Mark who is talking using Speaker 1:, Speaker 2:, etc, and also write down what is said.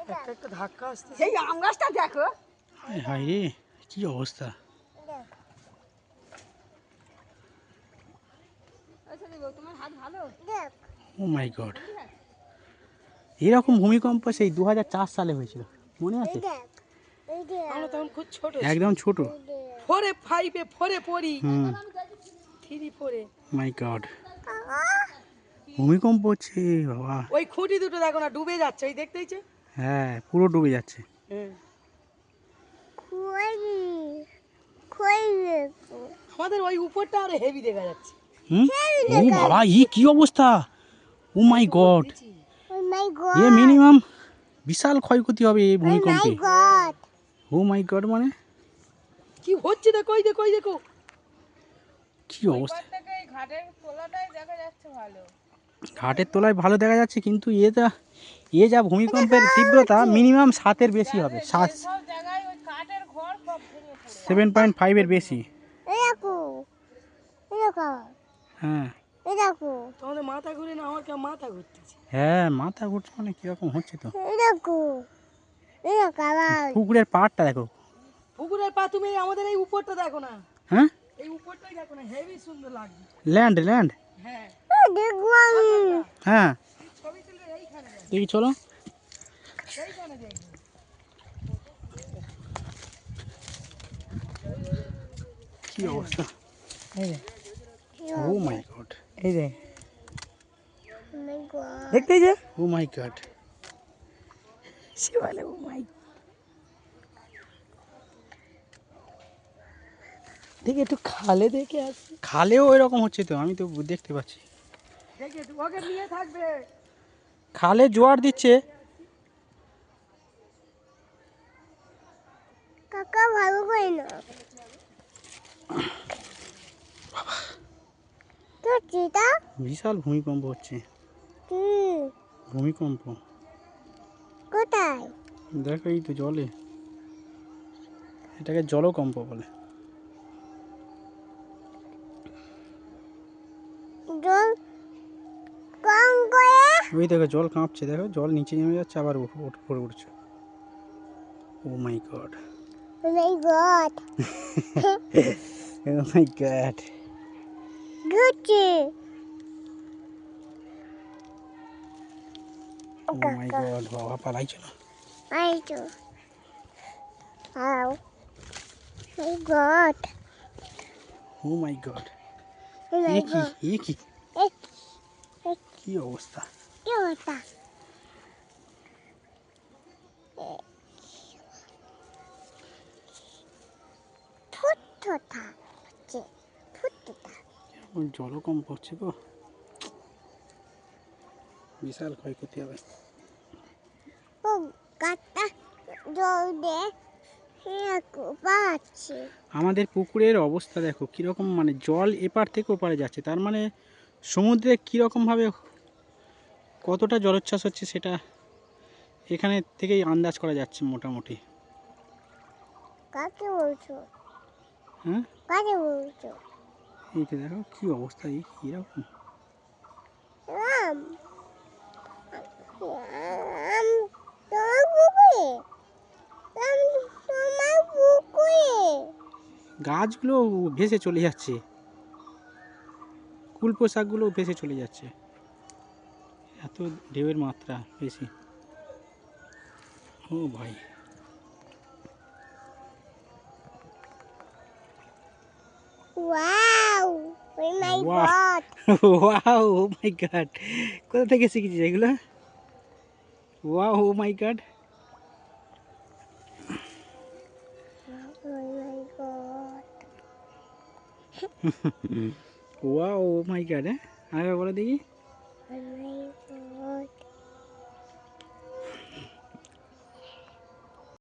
Speaker 1: একটা একটা ধাক্কা আসতে
Speaker 2: সেই আম গাছটা দেখো।
Speaker 3: রে কি অবস্থা? Oh my God. এরকম ভূমিকম্প সেই দু হাজার চার সালে হয়েছিল। মনে আছে?
Speaker 1: আমরা তখন খুব ছোট
Speaker 3: একদম ছোট।
Speaker 1: ফোরে ফাইভে ফোরে পড়ি। থ্রি ফোরে
Speaker 3: মাই গড। ভূমিকম্প হচ্ছে বাবা।
Speaker 1: ওই খুঁটি দুটো দেখো না ডুবে যাচ্ছে ওই দেখতেইছে
Speaker 3: হ্যাঁ পুরো ডুবে যাচ্ছে।
Speaker 1: আমাদের ওই উপরটা আরও হেভি দেখা যাচ্ছে।
Speaker 3: হুম? ও বাবা ই কি অবস্থা? Oh my god. A minimum বিশাল ক্ষয়ক্ষতি হবে এই ভূমিকম্পে। ও মাই গড মানে?
Speaker 1: কি হচ্ছে দেখো ওই দেখো ওই দেখো।
Speaker 3: কি অবস্থা? ঘাটের তলায় ভালো দেখা যাচ্ছে কিন্তু এটা এ যা ভূমিকম্পের তীব্রতা মিনিমাম সাতের বেশি হবে সাত সেভেন পয়েন্ট ফাইভের বেশি। হ্যাঁ।
Speaker 1: তোমাদের মাথা ঘুরে না আমার কেমন মাথা ঘুরতেছে।
Speaker 3: হ্যাঁ মাথা ঘুরছে মানে কীরকম হচ্ছে তো। পুকুরের পাড়টা দেখো।
Speaker 1: পুকুরের পা তুমি আমাদের এই উপরটা দেখো না।
Speaker 3: হ্যাঁ?
Speaker 1: এই উপরটাই দেখো না হেভি সুন্দর লাগবে
Speaker 3: ল্যান্ড ল্যান্ড
Speaker 1: হ্যাঁ। দেখো,
Speaker 3: চলো। কি অবস্থা?
Speaker 1: এই
Speaker 3: ও মাই গড
Speaker 1: এই দেখ দেখতেই যে।
Speaker 3: ও মাই গড
Speaker 1: সে বলে ও মাই দেখে একটু খালে দেখে আসি।
Speaker 3: খালেও এরকম হচ্ছে তো আমি তো দেখতে পাচ্ছি। খালে জোয়ার দিচ্ছে।
Speaker 4: কাকা ভালো করে না।
Speaker 3: বিশাল ভূমিকম্প হচ্ছে। ভূমিকম্প।
Speaker 4: কোথায়?
Speaker 3: দেখো এই তো জলে। এটাকে জলকম্প বলে
Speaker 4: জল কম করে
Speaker 3: ওই দেখো জল কাঁপছে দেখো জল নিচে নেমে যাচ্ছে আবার উপ- উঠ- উপরে উঠছে। ও my God
Speaker 4: my God
Speaker 3: oh my God
Speaker 4: Gucci
Speaker 3: oh my God বাবা পালাইছে না?
Speaker 4: আই তো আও মাই গড
Speaker 3: ও মাই গড
Speaker 4: মাই
Speaker 3: এ কি
Speaker 4: গড
Speaker 3: এ কি?
Speaker 4: এক এক
Speaker 3: কি অবস্থা?
Speaker 4: কি হতা ফুট থা হচ্ছে ফুট থা
Speaker 3: ওই জলকম্প হচ্ছে গো বিশাল ক্ষয়ক্ষতি হবে আমাদের পুকুরের অবস্থা দেখো কীরকম মানে জল এপার থেকে ওপারে যাচ্ছে। তার মানে সমুদ্রে কীরকমভাবে কতটা জলোচ্ছ্বাস হচ্ছে সেটা এখানে থেকেই আন্দাজ করা যাচ্ছে মোটামুটি।
Speaker 4: কাকে বলছো?
Speaker 3: হ্যাঁ?
Speaker 4: কাকে বলছো?
Speaker 3: এইটা দেখো কী অবস্থা এই কীরকম গাছগুলো ভেসে চলে যাচ্ছে। কুল পোশাকগুলো ভেসে চলে যাচ্ছে। এত ঢেউয়ের মাত্রা বেশি। ও ভাই।
Speaker 4: Wow
Speaker 3: oh my God. কোথা থেকে শিখেছিস এগুলো? Wow oh my God.
Speaker 4: My God.
Speaker 3: Wow oh my God হ্যাঁ? আগে বলে দেখি।
Speaker 4: ওই মাই গড